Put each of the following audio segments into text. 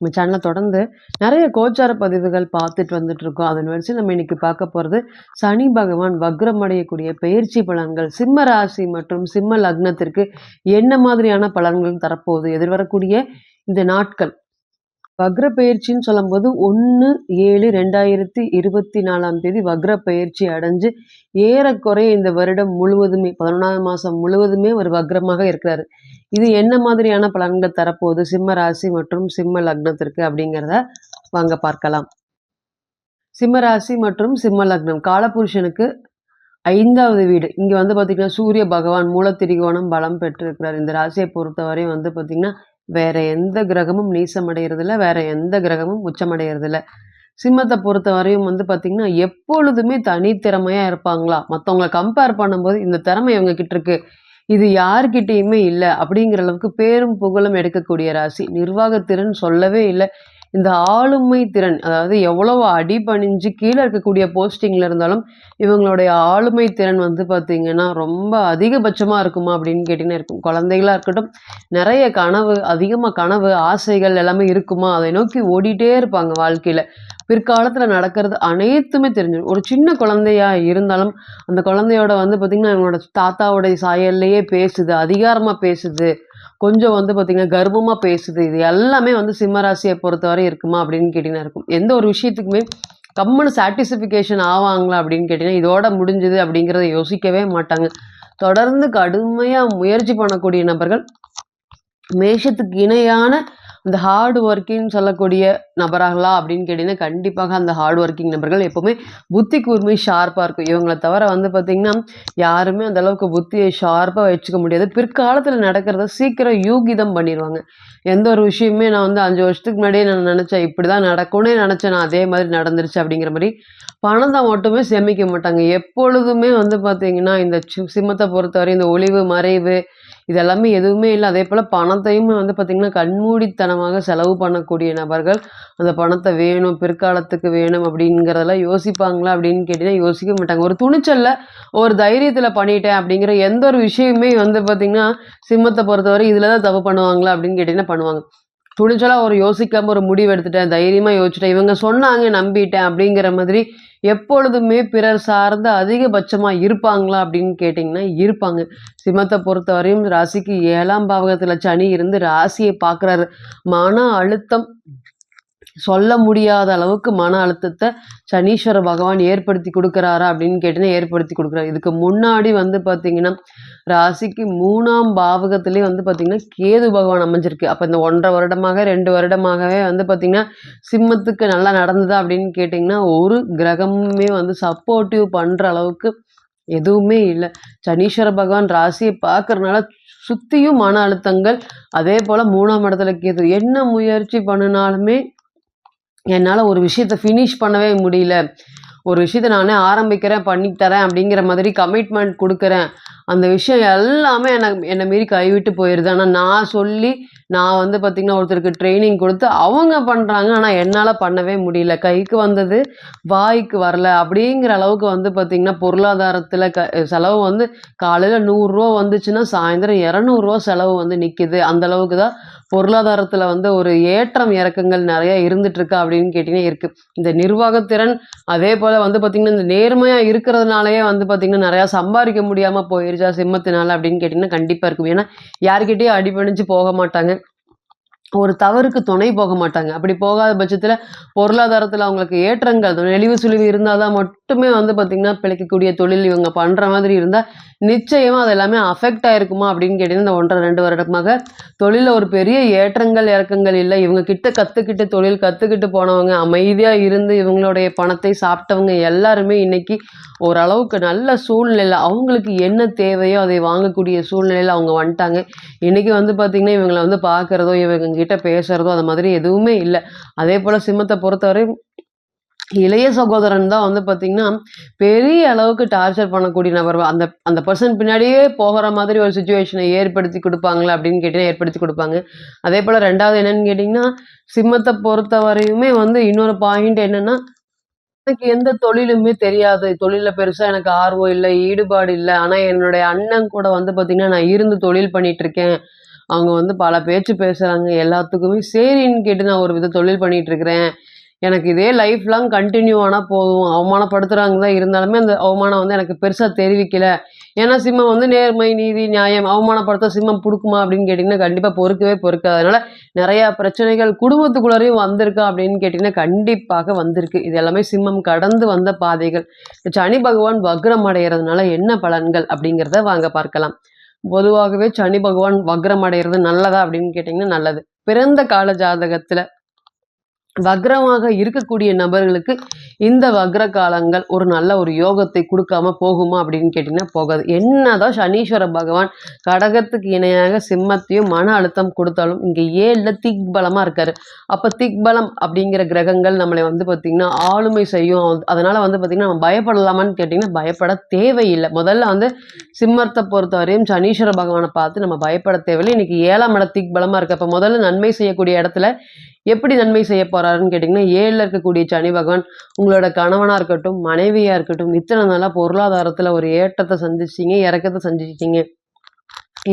நம்ம சேனலை தொடர்ந்து நிறைய கோச்சார பதிவுகள் பார்த்துட்டு வந்துட்டு இருக்கோம் அதன் வரிசை நம்ம இன்னைக்கு பார்க்க போகிறது சனி பகவான் வக்ரம் அடையக்கூடிய பயிற்சி பலன்கள் சிம்ம ராசி மற்றும் சிம்ம லக்னத்திற்கு என்ன மாதிரியான பலன்கள் தரப்போகுது எதிர்வரக்கூடிய இந்த நாட்கள் வக்ர பயிற்சின்னு சொல்லும்போது ஒன்று ஏழு ரெண்டாயிரத்தி இருபத்தி நாலாம் தேதி வக்ர பயிற்சி அடைஞ்சு ஏறக்குறைய இந்த வருடம் முழுவதுமே பதினொன்றாவது மாதம் முழுவதுமே ஒரு வக்ரமாக இருக்கிறாரு. இது என்ன மாதிரியான பலன்கள் தரப்போகுது? சிம்ம ராசி மற்றும் சிம்ம லக்னத்திற்கு அப்படிங்கிறத வாங்க பார்க்கலாம். சிம்ம ராசி மற்றும் சிம்ம லக்னம். காலபுருஷனுக்கு ஐந்தாவது வீடு. இங்கே வந்து பார்த்திங்கன்னா சூரிய பகவான் மூலத்திரிகோணம் பலம் பெற்றிருக்கிறார். இந்த ராசியை பொறுத்தவரையும் வந்து பார்த்திங்கன்னா வேற எந்த கிரகமும் நீசமடைகிறதில்ல வேற எந்த கிரகமும் உச்சமடைகிறதில்ல சிம்மத்தை பொறுத்த வரையும் வந்து பார்த்திங்கன்னா எப்பொழுதுமே தனித்திறமையாக இருப்பாங்களா? மற்றவங்களை கம்பேர் பண்ணும்போது இந்த திறமை இவங்க கிட்ட இருக்கு. இது யார்கிட்டயுமே இல்லை அப்படிங்கிற அளவுக்கு பேரும் புகழும் எடுக்கக்கூடிய ராசி. நிர்வாகத்திறன் சொல்லவே இல்லை. இந்த ஆளுமை திறன் அதாவது எவ்வளவு அடிபணிஞ்சு கீழே இருக்கக்கூடிய போஸ்டிங்கில் இருந்தாலும் இவங்களுடைய ஆளுமை திறன் வந்து பார்த்திங்கன்னா ரொம்ப அதிகபட்சமாக இருக்குமா அப்படின்னு கேட்டிங்கன்னா இருக்கும். குழந்தைகளாக இருக்கட்டும் நிறைய கனவு அதிகமாக கனவு ஆசைகள் எல்லாமே இருக்குமா? அதை நோக்கி ஓடிட்டே இருப்பாங்க வாழ்க்கையில். பிற்காலத்தில் நடக்கிறது அனைத்துமே தெரிஞ்சிடும். ஒரு சின்ன குழந்தையா இருந்தாலும் அந்த குழந்தையோட வந்து பார்த்திங்கன்னா இவங்களோட தாத்தாவுடைய சாயல்லையே பேசுது அதிகாரமாக பேசுது. கொஞ்சம் வந்து பார்த்திங்கன்னா கர்வமாக பேசுது. இது எல்லாமே வந்து சிம்மராசியை பொறுத்தவரை இருக்குமா அப்படின்னு கேட்டிங்கன்னா இருக்கும். எந்த ஒரு விஷயத்துக்குமே கம்முன்னு சாட்டிஸ்ஃபிகேஷன் ஆவாங்களா அப்படின்னு கேட்டிங்கன்னா இதோட முடிஞ்சுது அப்படிங்கிறத யோசிக்கவே மாட்டாங்க. தொடர்ந்து கடுமையாக முயற்சி பண்ணக்கூடிய நபர்கள் மேஷத்துக்கு இணையான இந்த ஹார்ட் ஒர்க்கிங் சொல்லக்கூடிய நபராகளா அப்படின்னு கேட்டிங்கன்னா கண்டிப்பாக அந்த ஹார்ட் ஒர்க்கிங் நபர்கள் எப்போவுமே புத்தி கூர்மை ஷார்ப்பாக இருக்கும். இவங்களை தவிர வந்து பார்த்திங்கன்னா யாருமே அந்த அளவுக்கு புத்தியை ஷார்ப்பாக வச்சுக்க முடியாது. பிற்காலத்தில் நடக்கிறத சீக்கிரம் யூகிதம் பண்ணிடுவாங்க எந்த ஒரு விஷயமே நான் வந்து அஞ்சு வருஷத்துக்கு முன்னாடியே நான் நினச்சேன் இப்படி தான் நடக்கும்னே நினச்சேன் நான் அதே மாதிரி நடந்துருச்சு அப்படிங்கிற மாதிரி பணத்தை மட்டுமே சேமிக்க மாட்டாங்க. எப்பொழுதுமே வந்து பார்த்திங்கன்னா இந்த சிம்மத்தை பொறுத்தவரை இந்த ஒளிவு மறைவு இதெல்லாமே எதுவுமே இல்லை. அதே போல் பணத்தையும் வந்து பார்த்திங்கன்னா கண்மூடித்தனமாக செலவு பண்ணக்கூடிய நபர்கள் அந்த பணத்தை வேணும் பிற்காலத்துக்கு வேணும் அப்படிங்கிறதெல்லாம் யோசிப்பாங்களா அப்படின்னு கேட்டிங்கன்னா யோசிக்க மாட்டாங்க. ஒரு துணிச்சல்ல ஒரு தைரியத்தில் பண்ணிட்டேன் அப்படிங்கிற எந்த ஒரு விஷயமே வந்து பார்த்திங்கன்னா சிம்மத்தை பொறுத்தவரை இதில் தான் தப்பு பண்ணுவாங்களா அப்படின்னு கேட்டிங்கன்னா பண்ணுவாங்க. துணிச்சலாக ஒரு யோசிக்காமல் ஒரு முடிவு எடுத்துட்டேன். தைரியமாக யோசிச்சிட்டேன். இவங்க சொன்னாங்க நம்பிட்டேன் அப்படிங்கிற மாதிரி எப்பொழுதுமே பிறர் சார்ந்த அதிகபட்சமாக இருப்பாங்களா அப்படின்னு கேட்டிங்கன்னா இருப்பாங்க. சிம்மத்தை பொறுத்தவரையும் ராசிக்கு ஏழாம் பாவகத்தில் சனி இருந்து ராசியை பார்க்குறாரு. மன அழுத்தம் சொல்ல முடியாத அளவுக்கு மன அழுத்தத்தை சனீஸ்வர பகவான் ஏற்படுத்தி கொடுக்குறாரா அப்படின்னு கேட்டிங்கன்னா ஏற்படுத்தி கொடுக்குறாரு. இதுக்கு முன்னாடி வந்து பார்த்தீங்கன்னா ராசிக்கு மூணாம் பாவகத்திலே வந்து பார்த்தீங்கன்னா கேது பகவான் அமைஞ்சிருக்கு. அப்போ இந்த ஒன்றரை வருடமாக ரெண்டு வருடமாகவே வந்து பார்த்தீங்கன்னா சிம்மத்துக்கு நல்லா நடந்ததா அப்படின்னு கேட்டிங்கன்னா ஒரு கிரகமுமே வந்து சப்போர்ட்டிவ் பண்ணுற அளவுக்கு எதுவுமே இல்லை. சனீஸ்வர பகவான் ராசியை பார்க்கறனால சுற்றியும் மன அழுத்தங்கள் அதே போல் மூணாம் இடத்துல கேது. என்ன முயற்சி பண்ணினாலுமே என்னால் ஒரு விஷயத்தை ஃபினிஷ் பண்ணவே முடியல. ஒரு விஷயத்தை நானே ஆரம்பிக்கிறேன் பண்ணி தரேன் அப்படிங்கிற மாதிரி கமிட்மெண்ட் கொடுக்குறேன். அந்த விஷயம் எல்லாமே எனக்கு என்னை மீறி கைவிட்டு போயிடுது ஆனால் நான் சொல்லி நான் வந்து பார்த்திங்கன்னா ஒருத்தருக்கு ட்ரைனிங் கொடுத்து அவங்க பண்ணுறாங்க ஆனால் என்னால் பண்ணவே முடியல. கைக்கு வந்தது வாய்க்கு வரல. அப்படிங்கிற அளவுக்கு வந்து பார்த்திங்கன்னா பொருளாதாரத்தில் க செலவு வந்து காலையில் நூறுரூவா வந்துச்சுன்னா சாயந்தரம் இரநூறுவா செலவு வந்து நிற்கிது அந்த அளவுக்கு தான் பொருளாதாரத்தில் வந்து ஒரு ஏற்றம் இறக்கங்கள் நிறைய இருந்துட்டு இருக்கா அப்படின்னு கேட்டிங்கன்னா இருக்குது இந்த நிர்வாகத்திறன் அதே போல் வந்து பார்த்திங்கன்னா இந்த நேர்மையாக இருக்கிறதுனாலயே வந்து பார்த்திங்கன்னா நிறையா சம்பாதிக்க முடியாமல் போயிருச்சா சிம்மத்தினால அப்படின்னு கேட்டிங்கன்னா கண்டிப்பாக இருக்கும். ஏன்னா யார்கிட்டயும் அடிபணிஞ்சு போக மாட்டாங்க. ஒரு தவறுக்கு துணை போக மாட்டாங்க. அப்படி போகாத பட்சத்தில் பொருளாதாரத்தில் அவங்களுக்கு ஏற்றங்கள் நெளிவு சுழிவு இருந்தால் தான் மட்டுமே வந்து பார்த்திங்கன்னா பிழைக்கக்கூடிய தொழில் இவங்க பண்ணுற மாதிரி இருந்தால் நிச்சயமாக அது எல்லாமே அஃபெக்ட் ஆயிருக்குமா அப்படின்னு கேட்டிங்கன்னா இந்த ஒன்றரை ரெண்டு வருடமாக தொழிலில் ஒரு பெரிய ஏற்றங்கள் இறக்கங்கள் இல்லை. இவங்க கிட்ட கற்றுக்கிட்டு தொழில் கற்றுக்கிட்டு போனவங்க அமைதியாக இருந்து இவங்களுடைய பணத்தை சாப்பிட்டவங்க எல்லாருமே இன்னைக்கு ஓரளவுக்கு நல்ல சூழ்நிலையில் அவங்களுக்கு என்ன தேவையோ அதை வாங்கக்கூடிய சூழ்நிலையில் அவங்க வந்துட்டாங்க. இன்றைக்கி வந்து பார்த்திங்கன்னா இவங்களை வந்து பார்க்குறதோ இவங்க கிட்ட பேசுகிறதோ அது மாதிரி எதுவுமே இல்லை. அதே போல் சிம்மத்தை பொறுத்தவரை இளைய சகோதரன் தான் வந்து பார்த்தீங்கன்னா, பெரிய அளவுக்கு டார்ச்சர் பண்ணக்கூடிய நபர். அந்த அந்த பர்சன் பின்னாடியே போகிற மாதிரி ஒரு சுச்சுவேஷனை ஏற்படுத்தி கொடுப்பாங்களா அப்படின்னு கேட்டீங்கன்னா, ஏற்படுத்தி கொடுப்பாங்க. அதே போல் ரெண்டாவது என்னன்னு சிம்மத்தை பொறுத்த பொறுத்தவரையுமே வந்து இன்னொரு பாயிண்ட் என்னன்னா, எனக்கு எந்த தொழிலுமே தெரியாது. தொழிலில் பெருசாக எனக்கு ஆர்வம் இல்லை ஈடுபாடு இல்லை. ஆனால் என்னுடைய அண்ணன் கூட வந்து பார்த்திங்கன்னா நான் இருந்து தொழில் பண்ணிகிட்ருக்கேன் அவங்க வந்து பல பேச்சு பேசுகிறாங்க எல்லாத்துக்குமே சரின்னு கேட்டு நான் ஒரு வித தொழில் பண்ணிகிட்ருக்கிறேன் எனக்கு இதே லைஃப் லாங் கண்டினியூ ஆனால் போதும். அவமானப்படுத்துகிறாங்க தான் இருந்தாலுமே, அந்த அவமானம் வந்து எனக்கு பெருசாக தெரிவிக்கல. ஏன்னா சிம்மம் வந்து நேர்மை, நீதி, நியாயம். அவமானப்படுத்த சிம்மம் பிடிக்குமா அப்படின்னு கேட்டிங்கன்னா கண்டிப்பாக பொறுக்கவே பொறுக்காது. அதனால் நிறையா பிரச்சனைகள் குடும்பத்துக்குள்ளேயும் வந்திருக்கா அப்படின்னு கேட்டிங்கன்னா கண்டிப்பாக வந்திருக்கு. இது எல்லாமே சிம்மம் கடந்து வந்த பாதைகள். சனி பகவான் வக்ரம் அடைகிறதுனால என்ன பலன்கள் அப்படிங்கிறத வாங்க பார்க்கலாம். பொதுவாகவே சனி பகவான் வக்ரம் அடைகிறது நல்லதா அப்படின்னு கேட்டிங்கன்னா நல்லது. பிறந்த கால ஜாதகத்தில் வக்ரமாக இருக்கக்கூடிய நபர்களுக்கு இந்த வக்ர காலங்கள் ஒரு நல்ல ஒரு யோகத்தை கொடுக்காம போகுமா அப்படின்னு கேட்டிங்கன்னா போகாது. என்னதான் சனீஸ்வர பகவான் கடகத்துக்கு இணையாக சிம்மத்தையும் மன அழுத்தம் கொடுத்தாலும் இங்கே ஏழில் திக்பலமாக இருக்காரு. அப்போ திக்பலம் அப்படிங்கிற கிரகங்கள் நம்மளை வந்து பார்த்திங்கன்னா ஆளுமை செய்யும். அதனால் வந்து பார்த்திங்கன்னா நம்ம பயப்படலாமான்னு கேட்டிங்கன்னா பயப்பட தேவையில்லை முதல்ல வந்து சிம்மத்தை பொறுத்தவரையும் சனீஸ்வர பகவானை பார்த்து நம்ம பயப்பட தேவையில்லை இன்றைக்கி ஏழாம் இடம் திக்பலமாக இருக்குது அப்போ முதல்ல நன்மை செய்யக்கூடிய இடத்துல எப்படி நன்மை செய்ய போகிறோம் வராருன்னு கேட்டிங்கன்னா ஏழில் இருக்கக்கூடிய சனி பகவான் உங்களோட கணவனாக இருக்கட்டும், மனைவியாக இருக்கட்டும், இத்தனை நாளாக பொருளாதாரத்தில் ஒரு ஏற்றத்தை சந்திச்சிங்க இறக்கத்தை சந்திச்சிட்டீங்க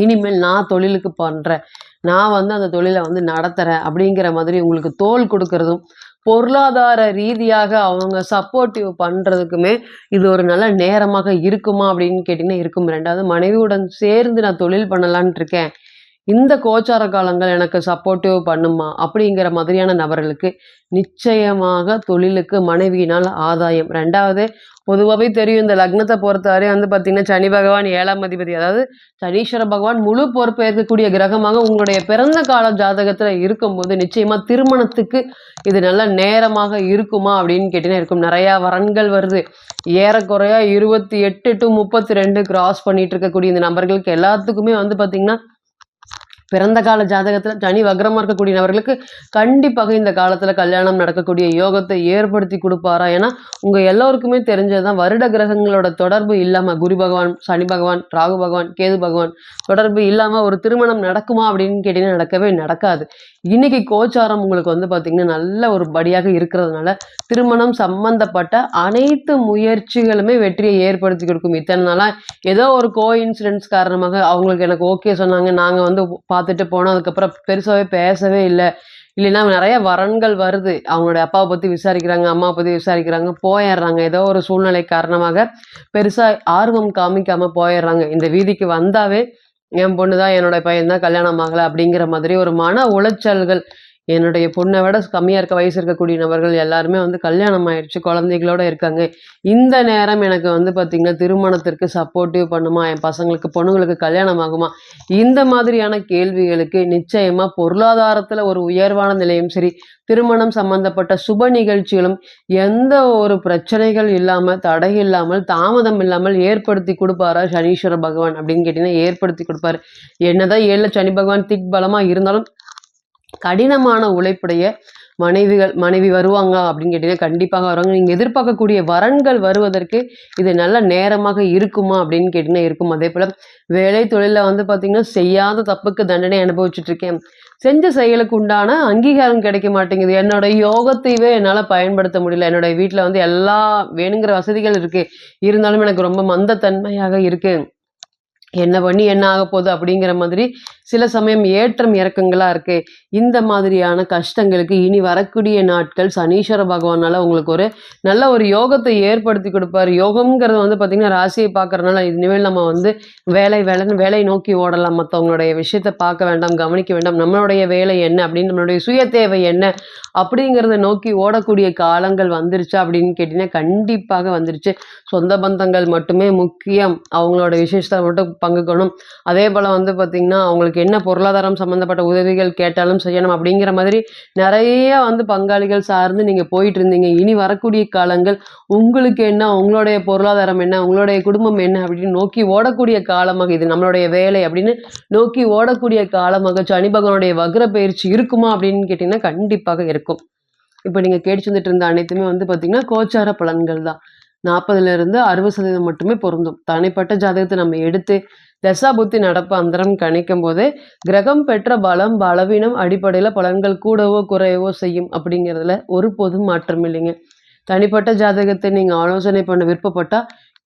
இனிமேல் நான் தொழிலுக்கு பண்ணுறேன் நான் வந்து அந்த தொழிலை வந்து நடத்துகிறேன் அப்படிங்கிற மாதிரி உங்களுக்கு தோல் கொடுக்கறதும் பொருளாதார ரீதியாக அவங்க சப்போர்ட்டிவ் பண்ணுறதுக்குமே இது ஒரு நல்ல நேரமாக இருக்குமா அப்படின்னு கேட்டிங்கன்னா இருக்கும். ரெண்டாவது மனைவியுடன் சேர்ந்து நான் தொழில் பண்ணலான்ட்டு இருக்கேன். இந்த கோச்சார காலங்கள் எனக்கு சப்போர்ட்டிவ் பண்ணுமா? அப்படிங்கிற மாதிரியான நபர்களுக்கு நிச்சயமாக தொழிலுக்கு மனைவியினால் ஆதாயம். ரெண்டாவது பொதுவாகவே தெரியும் இந்த லக்னத்தை பொறுத்தவரை வந்து பார்த்திங்கன்னா சனி பகவான் ஏழாம் அதிபதி. அதாவது சனீஸ்வர பகவான் முழு பொறுப்பு ஏற்கக்கூடிய கிரகமாக உங்களுடைய பிறந்த கால ஜாதகத்தில் இருக்கும்போது, நிச்சயமாக திருமணத்துக்கு இது நல்ல நேரமாக இருக்குமா அப்படின்னு கேட்டிங்கன்னா இருக்கும். நிறையா வரன்கள் வருது. ஏறக்குறையா இருபத்தி எட்டு டு முப்பத்தி ரெண்டு கிராஸ் பண்ணிட்டு இருக்கக்கூடிய இந்த நபர்களுக்கு எல்லாத்துக்குமே வந்து பார்த்திங்கன்னா பிறந்த கால ஜாதகத்தில் சனி வக்ரமாக இருக்கக்கூடிய நபர்களுக்கு கண்டிப்பாக இந்த காலத்தில் கல்யாணம் நடக்கக்கூடிய யோகத்தை ஏற்படுத்தி கொடுப்பாரா ஏன்னா, உங்கள் எல்லோருக்குமே தெரிஞ்சது தான் வருட கிரகங்களோட தொடர்பு இல்லாமல் குரு பகவான், சனி பகவான், ராகு பகவான், கேது பகவான் தொடர்பு இல்லாமல் ஒரு திருமணம் நடக்குமா அப்படின்னு கேட்டிங்கன்னா நடக்கவே நடக்காது. இன்னைக்கு கோச்சாரம் உங்களுக்கு வந்து பார்த்திங்கன்னா நல்ல ஒரு படியாக இருக்கிறதுனால, திருமணம் சம்பந்தப்பட்ட அனைத்து முயற்சிகளுமே வெற்றியை ஏற்படுத்தி கொடுக்கும் இத்தனை நாளாக ஏதோ ஒரு கோ இன்சிடென்ட்ஸ் காரணமாக அவங்களுக்கு எனக்கு ஓகே சொன்னாங்க. நாங்கள் வந்து பார்த்துட்டு போனோம். அதுக்கப்புறம் பெருசாகவே பேசவே இல்லை இல்லைன்னா நிறைய வரன்கள் வருது. அவங்களுடைய அப்பாவை பற்றி விசாரிக்கிறாங்க, அம்மாவை பற்றி விசாரிக்கிறாங்க, போயிடுறாங்க ஏதோ ஒரு சூழ்நிலை காரணமாக பெருசாக ஆர்வம் காமிக்காமல் போயிடுறாங்க இந்த வீதிக்கு வந்தாவே, என் பொண்ணு தான், என்னோட பையன் தான் கல்யாணம் ஆகலை அப்படிங்கிற மாதிரி ஒரு மன உளைச்சல்கள். என்னுடைய பொண்ணை விட கம்மியாக இருக்க வயசு இருக்கக்கூடிய நபர்கள் எல்லாருமே வந்து கல்யாணம் ஆயிடுச்சு. குழந்தைகளோட இருக்காங்க. இந்த நேரம் எனக்கு வந்து பார்த்திங்கன்னா திருமணத்திற்கு சப்போர்ட்டிவ் பண்ணுமா? என் பசங்களுக்கு பொண்ணுங்களுக்கு கல்யாணம் ஆகுமா? இந்த மாதிரியான கேள்விகளுக்கு நிச்சயமாக பொருளாதாரத்தில் ஒரு உயர்வான நிலையும் சரி, திருமணம் சம்பந்தப்பட்ட சுப நிகழ்ச்சிகளும் எந்த ஒரு பிரச்சனைகள் இல்லாமல் தடை இல்லாமல், தாமதம் இல்லாமல் ஏற்படுத்தி கொடுப்பாரா சனீஸ்வர பகவான் அப்படின்னு கேட்டிங்கன்னா ஏற்படுத்தி கொடுப்பாரு என்னதான் ஏழில் சனி பகவான் திக் பலமாக இருந்தாலும், கடினமான உழைப்புடைய மனைவிகள் மனைவி வருவாங்க அப்படின்னு கேட்டீங்கன்னா, கண்டிப்பாக வருவாங்க. நீங்கள் எதிர்பார்க்கக்கூடிய வரன்கள் வருவதற்கு இது நல்ல நேரமாக இருக்குமா அப்படின்னு கேட்டிங்கன்னா இருக்கும். அதே போல் வேலை தொழிலில் வந்து பார்த்தீங்கன்னா, செய்யாத தப்புக்கு தண்டனை அனுபவிச்சுட்டு இருக்கேன். செஞ்ச செயலுக்கு உண்டான அங்கீகாரம் கிடைக்க மாட்டேங்குது. என்னோட யோகத்தையவே என்னால் பயன்படுத்த முடியல. என்னுடைய வீட்டில் வந்து எல்லா வேணுங்கிற வசதிகள் இருக்குது இருந்தாலும் எனக்கு ரொம்ப மந்தத்தன்மையாக இருக்குது என்ன பண்ணி என்ன ஆகப்போகுது அப்படிங்கிற மாதிரி சில சமயம் ஏற்றம் இறக்கங்களாக இருக்கு. இந்த மாதிரியான கஷ்டங்களுக்கு இனி வரக்கூடிய நாட்கள் சனீஸ்வர பகவானால் உங்களுக்கு ஒரு நல்ல ஒரு யோகத்தை ஏற்படுத்தி கொடுப்பார் யோகம்ங்கிறது வந்து பார்த்திங்கன்னா ராசியை பார்க்குறதுனால இனிமேல் நம்ம வந்து வேலை வேலைன்னு வேலை நோக்கி ஓடலாம். மற்றவங்களுடைய விஷயத்த பார்க்க வேண்டாம், கவனிக்க வேண்டாம். நம்மளுடைய வேலை என்ன அப்படின்னு நம்மளுடைய சுய தேவை என்ன அப்படிங்கிறத நோக்கி ஓடக்கூடிய காலங்கள் வந்துருச்சா அப்படின்னு கேட்டிங்கன்னா கண்டிப்பாக வந்துருச்சு. சொந்த பந்தங்கள் மட்டுமே முக்கியம். அவங்களோட விசேஷத்தை மட்டும் பங்குக்கணும். அதே போல் வந்து பார்த்தீங்கன்னா, அவங்களுக்கு என்ன பொருளாதாரம் சம்மந்தப்பட்ட உதவிகள் கேட்டாலும் செய்யணும் அப்படிங்கிற மாதிரி நிறைய வந்து பங்காளிகள் சார்ந்து நீங்கள் போயிட்டு இருந்தீங்க. இனி வரக்கூடிய காலங்கள் உங்களுக்கு என்ன, உங்களுடைய பொருளாதாரம் என்ன, உங்களுடைய குடும்பம் என்ன அப்படின்னு நோக்கி ஓடக்கூடிய காலமாக இது நம்மளுடைய வேலை அப்படின்னு நோக்கி ஓடக்கூடிய காலமாக சனி பகவானுடைய வக்ர பயிற்சி இருக்குமா அப்படின்னு கேட்டிங்கன்னா கண்டிப்பாக இருக்கும். இப்போ நீங்கள் கேட்டு வந்துட்டு இருந்த அனைத்துமே வந்து பார்த்திங்கன்னா கோச்சார பலன்கள் தான் நாற்பதுலேருந்து அறுபது சதவீதம் மட்டுமே பொருந்தும். தனிப்பட்ட ஜாதகத்தை நம்ம எடுத்து தசாபுத்தி நடப்பு அந்தரம் கணிக்கும் போதே கிரகம் பெற்ற பலம் பலவீனம் அடிப்படையில் பலன்கள் கூடவோ குறையவோ செய்யும் அப்படிங்கிறதுல ஒரு பொது மாற்றம் இல்லைங்க. தனிப்பட்ட ஜாதகத்தை நீங்கள் ஆலோசனை பண்ண விருப்பப்பட்டால்